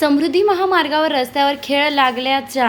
समृद्धी महामार्गावर रस्त्यावर खेळ लागल्याच्या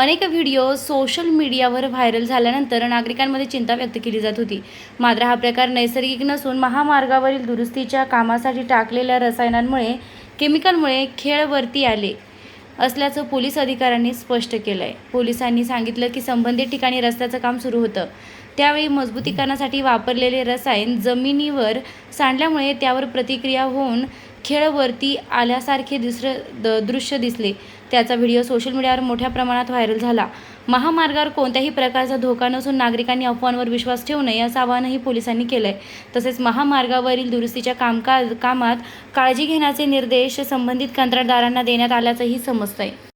अनेक व्हिडिओ सोशल मीडियावर व्हायरल झाल्यानंतर नागरिकांमध्ये चिंता व्यक्त केली जात होती. मात्र हा प्रकार नैसर्गिक नसून महामार्गावरील दुरुस्तीच्या कामासाठी टाकलेल्या रसायनांमुळे केमिकलमुळे खेळ वरती आले असल्याचं पोलीस अधिकाऱ्यांनी स्पष्ट केलं आहे पोलिसांनी सांगितलं की संबंधित ठिकाणी रस्त्याचं काम सुरू होतं. त्यावेळी मजबूतीकरणासाठी वापरलेले रसायन जमिनीवर सांडल्यामुळे त्यावर प्रतिक्रिया होऊन खेळवरती आल्यासारखे दुसरं द दृश्य दिसले. त्याचा व्हिडिओ सोशल मीडियावर मोठ्या प्रमाणात व्हायरल झाला. महामार्गावर कोणत्याही प्रकारचा धोका नसून नागरिकांनी अफवांवर विश्वास ठेवू नये असं आवाहनही पोलिसांनी केलं आहे तसेच महामार्गावरील दुरुस्तीच्या कामकाज कामात काळजी घेण्याचे निर्देश संबंधित कंत्राटदारांना देण्यात आल्याचंही समजतं आहे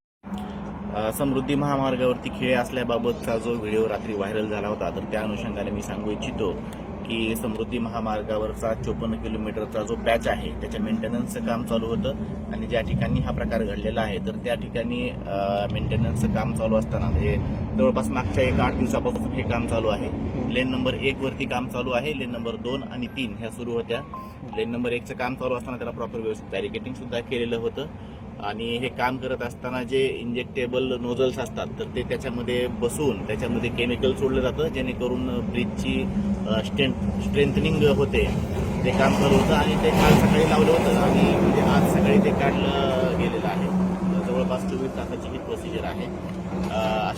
समृद्धी महामार्गावरती खेळ असल्याबाबतचा जो व्हिडिओ रात्री व्हायरल झाला होता तर त्या अनुषंगाने मी सांगू इच्छितो की समृद्धी महामार्गावरचा चोपन्न किलोमीटरचा जो पॅच आहे त्याच्या मेंटेनन्सचं काम चालू होतं आणि ज्या ठिकाणी हा प्रकार घडलेला आहे तर त्या ठिकाणी मेंटेनन्सचं काम चालू असताना म्हणजे जवळपास मागच्या एक आठ दिवसापासून हे काम चालू आहे. लेन नंबर एक वरती काम चालू आहे लेन नंबर दोन आणि तीन ह्या सुरू होत्या. लेन नंबर एकचं काम चालू असताना त्याला प्रॉपर व्यवस्थित बॅरिकेटिंग सुद्धा केलेलं होतं. आणि हे काम करत असताना जे इंजेक्टेबल नोझल्स असतात तर ते त्याच्यामध्ये बसून त्याच्यामध्ये केमिकल सोडलं जातं जेणेकरून ब्रिजची स्ट्रेंथ स्ट्रेंथनिंग होते. ते काम करत होतं आणि ते काल सकाळी लावलं होतं आणि म्हणजे आज सकाळी ते काढलं गेलेलं आहे. जवळपास चोवीस तासाची ही प्रोसिजर आहे.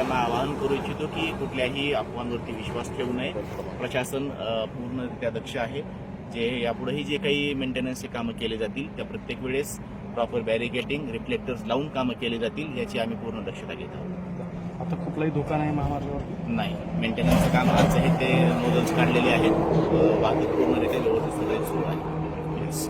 नागरिकांना आवाहन करू इच्छितो की कुठल्याही अफवांवरती विश्वास ठेवू नये. प्रशासन पूर्णरित्या दक्ष आहे. जे यापुढेही जे काही मेंटेनन्सचे कामं केले जातील त्या प्रत्येक वेळेस प्रॉपर बॅरिकेटिंग रिफ्लेक्टर्स लावून कामं केले जातील याची आम्ही पूर्ण दक्षता घेत आहोत. आता कुठलाही धोका नाही महामार्गावरती नाही. मेंटेनन्सचं काम आज आहे ते नोजल्स काढलेले आहेत. वाहतूक पूर्णरित्या व्यवस्थित सगळे सुरू आहे. Yes.